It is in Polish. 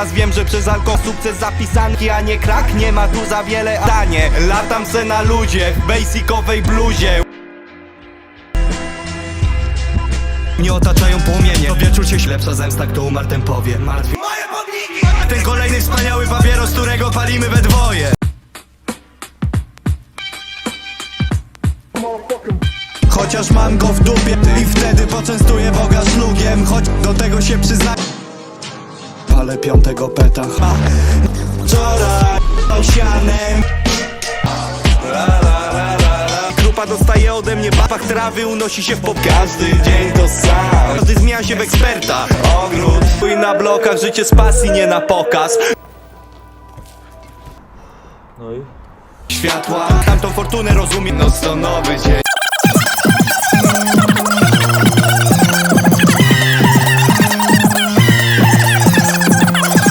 Teraz wiem, że przez alkohol sukces zapisanki, a nie krak. Nie ma tu za wiele danie Latam se na ludzie w basicowej bluzie. Nie otaczają płomienie. To wieczór się ślepsza zemsta, kto umarł ten powie. Martwi Moje podniki! Ten kolejny wspaniały papieros, którego palimy we dwoje. Chociaż mam go w dupie I wtedy poczęstuję Boga szlugiem Choć do tego się przyznaję ale piątego peta ha. Wczoraj osianem Grupa dostaje ode mnie bapach trawy Unosi się w pop. Każdy dzień to sam. Każdy zmienia się w eksperta. Ogród Twój na blokach Życie z pasji, nie na pokaz. No i? Światła. Tamtą fortunę rozumiem. Noc to nowy dzień